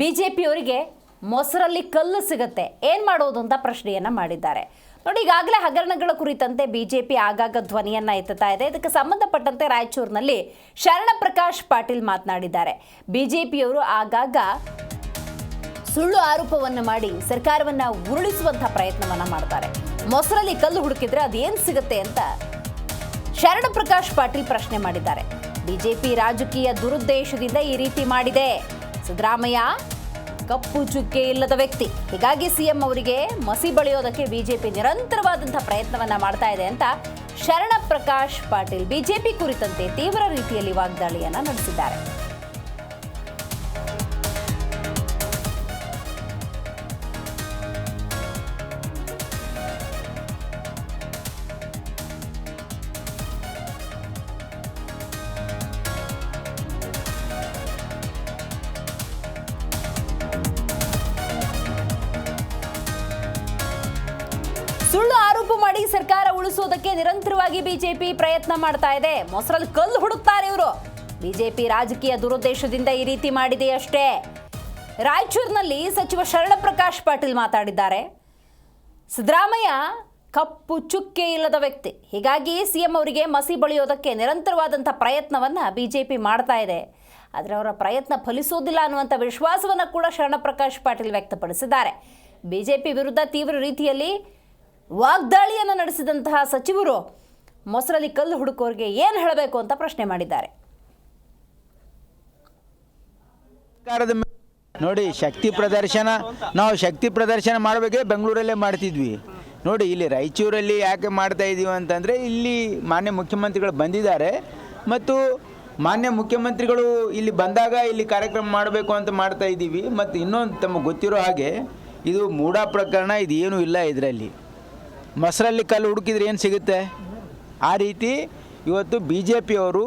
ಬಿಜೆಪಿಯವರಿಗೆ ಮೊಸರಲ್ಲಿ ಕಲ್ಲು ಸಿಗುತ್ತೆ. ಏನು ಮಾಡೋದು ಅಂತ ಪ್ರಶ್ನೆಯನ್ನು ಮಾಡಿದ್ದಾರೆ. ನೋಡಿ, ಈಗಾಗಲೇ ಹಗರಣಗಳ ಕುರಿತಂತೆ ಬಿಜೆಪಿ ಆಗಾಗ ಧ್ವನಿಯನ್ನ ಎತ್ತುತ್ತಾ ಇದೆ. ಇದಕ್ಕೆ ಸಂಬಂಧಪಟ್ಟಂತೆ ರಾಯಚೂರಿನಲ್ಲಿ ಶರಣ ಪ್ರಕಾಶ್ ಪಾಟೀಲ್ ಮಾತನಾಡಿದ್ದಾರೆ. ಬಿಜೆಪಿಯವರು ಆಗಾಗ ಸುಳ್ಳು ಆರೋಪವನ್ನು ಮಾಡಿ ಸರ್ಕಾರವನ್ನು ಉರುಳಿಸುವಂತಹ ಪ್ರಯತ್ನವನ್ನು ಮಾಡ್ತಾರೆ. ಮೊಸರಲ್ಲಿ ಕಲ್ಲು ಹುಡುಕಿದ್ರೆ ಅದೇನು ಸಿಗುತ್ತೆ ಅಂತ ಶರಣ ಪ್ರಕಾಶ್ ಪಾಟೀಲ್ ಪ್ರಶ್ನೆ ಮಾಡಿದ್ದಾರೆ. ಬಿಜೆಪಿ ರಾಜಕೀಯ ದುರುದ್ದೇಶದಿಂದ ಈ ರೀತಿ ಮಾಡಿದೆ. ಸಿದ್ದರಾಮಯ್ಯ ಕಪ್ಪು ಚುಕ್ಕೆ ಇಲ್ಲದ ವ್ಯಕ್ತಿ. ಹೀಗಾಗಿ ಸಿಎಂ ಅವರಿಗೆ ಮಸಿ ಬಳಿಯೋದಕ್ಕೆ ಬಿಜೆಪಿ ನಿರಂತರವಾದಂಥ ಪ್ರಯತ್ನವನ್ನ ಮಾಡ್ತಾ ಇದೆ ಅಂತ ಶರಣ ಪ್ರಕಾಶ್ ಪಾಟೀಲ್ ಬಿಜೆಪಿ ಕುರಿತಂತೆ ತೀವ್ರ ರೀತಿಯಲ್ಲಿ ವಾಗ್ದಾಳಿಯನ್ನ ನಡೆಸಿದ್ದಾರೆ. ಸರ್ಕಾರ ಉಳಿಸೋದಕ್ಕೆ ನಿರಂತರವಾಗಿ ಬಿಜೆಪಿ ಪ್ರಯತ್ನ ಮಾಡ್ತಾ ಇದೆ. ಮೊಸರಲ್ಲಿ ಕಲ್ಲು ಹುಡುಕ್ತಾರೆ ಇವರು. ಬಿಜೆಪಿ ರಾಜಕೀಯ ದುರುದ್ದೇಶದಿಂದ ಈ ರೀತಿ ಮಾಡಿದೆ ಅಷ್ಟೇ. ರಾಯಚೂರಿನಲ್ಲಿ ಸಚಿವ ಶರಣ ಪ್ರಕಾಶ್ ಪಾಟೀಲ್ ಮಾತಾಡಿದ್ದಾರೆ. ಸಿದ್ದರಾಮಯ್ಯ ಕಪ್ಪು ಚುಕ್ಕೆ ಇಲ್ಲದ ವ್ಯಕ್ತಿ. ಹೀಗಾಗಿ ಸಿಎಂ ಅವರಿಗೆ ಮಸಿ ಬಳಿಯೋದಕ್ಕೆ ನಿರಂತರವಾದಂಥ ಪ್ರಯತ್ನವನ್ನ ಬಿಜೆಪಿ ಮಾಡ್ತಾ ಇದೆ. ಆದರೆ ಅವರ ಪ್ರಯತ್ನ ಫಲಿಸೋದಿಲ್ಲ ಅನ್ನುವಂಥ ವಿಶ್ವಾಸವನ್ನು ಕೂಡ ಶರಣಪ್ರಕಾಶ್ ಪಾಟೀಲ್ ವ್ಯಕ್ತಪಡಿಸಿದ್ದಾರೆ. ಬಿಜೆಪಿ ವಿರುದ್ಧ ತೀವ್ರ ರೀತಿಯಲ್ಲಿ ವಾಗ್ದಾಳಿಯನ್ನು ನಡೆಸಿದಂತಹ ಸಚಿವರು ಮೊಸರಲ್ಲಿ ಕಲ್ಲು ಹುಡುಕೋರಿಗೆ ಏನು ಹೇಳಬೇಕು ಅಂತ ಪ್ರಶ್ನೆ ಮಾಡಿದ್ದಾರೆ. ನೋಡಿ, ಶಕ್ತಿ ಪ್ರದರ್ಶನ, ನಾವು ಶಕ್ತಿ ಪ್ರದರ್ಶನ ಮಾಡಬೇಕೆ ಬೆಂಗಳೂರಲ್ಲೇ ಮಾಡ್ತಿದ್ವಿ. ನೋಡಿ, ಇಲ್ಲಿ ರಾಯಚೂರಲ್ಲಿ ಯಾಕೆ ಮಾಡ್ತಾ ಇದ್ದೀವಿ ಅಂತಂದರೆ, ಇಲ್ಲಿ ಮಾನ್ಯ ಮುಖ್ಯಮಂತ್ರಿಗಳು ಬಂದಿದ್ದಾರೆ. ಮತ್ತು ಮಾನ್ಯ ಮುಖ್ಯಮಂತ್ರಿಗಳು ಇಲ್ಲಿ ಬಂದಾಗ ಇಲ್ಲಿ ಕಾರ್ಯಕ್ರಮ ಮಾಡಬೇಕು ಅಂತ ಮಾಡ್ತಾ ಇದ್ದೀವಿ ಮತ್ತು ಇನ್ನೊಂದು ತಮಗೆ ಗೊತ್ತಿರೋ ಹಾಗೆ, ಇದು ಮೂಡಾ ಪ್ರಕರಣ, ಇದು ಏನೂ ಇಲ್ಲ ಇದರಲ್ಲಿ. ಮೊಸರಲ್ಲಿ ಕಲ್ಲು ಹುಡುಕಿದ್ರೆ ಏನು ಸಿಗುತ್ತೆ? ಆ ರೀತಿ ಇವತ್ತು ಬಿ ಜೆ ಪಿಯವರು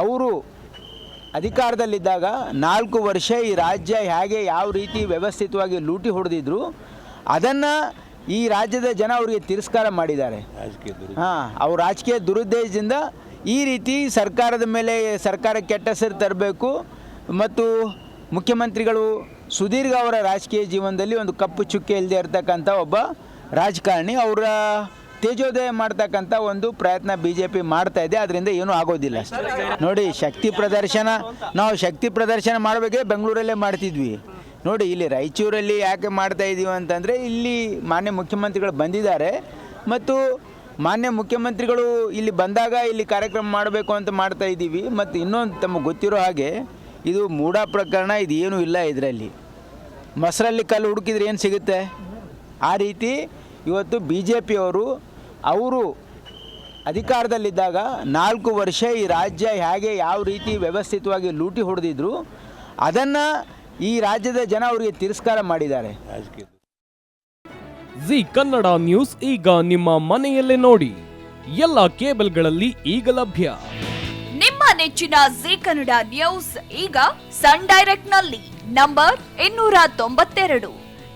ಅವರು ಅಧಿಕಾರದಲ್ಲಿದ್ದಾಗ ನಾಲ್ಕು ವರ್ಷ ಈ ರಾಜ್ಯ ಹೇಗೆ ಯಾವ ರೀತಿ ವ್ಯವಸ್ಥಿತವಾಗಿ ಲೂಟಿ ಹೊಡೆದಿದ್ರು ಅದನ್ನು ಈ ರಾಜ್ಯದ ಜನ ಅವರಿಗೆ ತಿರಸ್ಕಾರ ಮಾಡಿದ್ದಾರೆ. ಹಾಂ ಅವ್ರ ರಾಜಕೀಯ ದುರುದ್ದೇಶದಿಂದ ಈ ರೀತಿ ಸರ್ಕಾರದ ಮೇಲೆ ಸರ್ಕಾರ ಕೆಟ್ಟ ಹೆಸರು ತರಬೇಕು ಮತ್ತು ಮುಖ್ಯಮಂತ್ರಿಗಳು ಸುದೀರ್ಘ ಅವರ ರಾಜಕೀಯ ಜೀವನದಲ್ಲಿ ಒಂದು ಕಪ್ಪು ಚುಕ್ಕೆ ಇಲ್ಲದೆ ಇರತಕ್ಕಂಥ ಒಬ್ಬ ರಾಜಕಾರಣಿ ಅವರ ತೇಜೋದಯ ಮಾಡ್ತಕ್ಕಂಥ ಒಂದು ಪ್ರಯತ್ನ ಬಿ ಜೆ ಪಿ ಮಾಡ್ತಾ ಇದೆ ಅದರಿಂದ ಏನೂ ಆಗೋದಿಲ್ಲ. ನೋಡಿ, ಶಕ್ತಿ ಪ್ರದರ್ಶನ, ನಾವು ಶಕ್ತಿ ಪ್ರದರ್ಶನ ಮಾಡಬೇಕೆ ಬೆಂಗಳೂರಲ್ಲೇ ಮಾಡ್ತಿದ್ವಿ. ನೋಡಿ, ಇಲ್ಲಿ ರಾಯಚೂರಲ್ಲಿ ಯಾಕೆ ಮಾಡ್ತಾ ಇದ್ದೀವಿ ಅಂತಂದರೆ, ಇಲ್ಲಿ ಮಾನ್ಯ ಮುಖ್ಯಮಂತ್ರಿಗಳು ಬಂದಿದ್ದಾರೆ, ಮತ್ತು ಮಾನ್ಯ ಮುಖ್ಯಮಂತ್ರಿಗಳು ಇಲ್ಲಿ ಬಂದಾಗ ಇಲ್ಲಿ ಕಾರ್ಯಕ್ರಮ ಮಾಡಬೇಕು ಅಂತ ಮಾಡ್ತಾ ಇದ್ದೀವಿ ಮತ್ತು ಇನ್ನೊಂದು ತಮಗೆ ಗೊತ್ತಿರೋ ಹಾಗೆ, ಇದು ಮೂಢ ಪ್ರಕರಣ, ಇದು ಏನೂ ಇಲ್ಲ ಇದರಲ್ಲಿ. ಮೊಸರಲ್ಲಿ ಕಲ್ಲು ಹುಡುಕಿದ್ರೆ ಏನು ಸಿಗುತ್ತೆ? ಆ ರೀತಿ ಇವತ್ತು ಬಿ ಜೆ ಪಿಯವರು ಅವರು ಅಧಿಕಾರದಲ್ಲಿದ್ದಾಗ ನಾಲ್ಕು ವರ್ಷ ಈ ರಾಜ್ಯ ಹೇಗೆ ಯಾವ ರೀತಿ ವ್ಯವಸ್ಥಿತವಾಗಿ ಲೂಟಿ ಹೊಡೆದಿದ್ರು ಅದನ್ನು ಈ ರಾಜ್ಯದ ಜನ ಅವರಿಗೆ ತಿರಸ್ಕಾರ ಮಾಡಿದ್ದಾರೆ. ಜಿ ಕನ್ನಡ ನ್ಯೂಸ್ ಈಗ ನಿಮ್ಮ ಮನೆಯಲ್ಲೇ ನೋಡಿ. ಎಲ್ಲ ಕೇಬಲ್ಗಳಲ್ಲಿ ಈಗ ಲಭ್ಯ. ನಿಮ್ಮ ನೆಚ್ಚಿನ ಜಿ ಕನ್ನಡ ನ್ಯೂಸ್ ಈಗ ಸನ್ ಡೈರೆಕ್ಟ್ನಲ್ಲಿ ನಂಬರ್ ಇನ್ನೂರ ತೊಂಬತ್ತೆರಡು.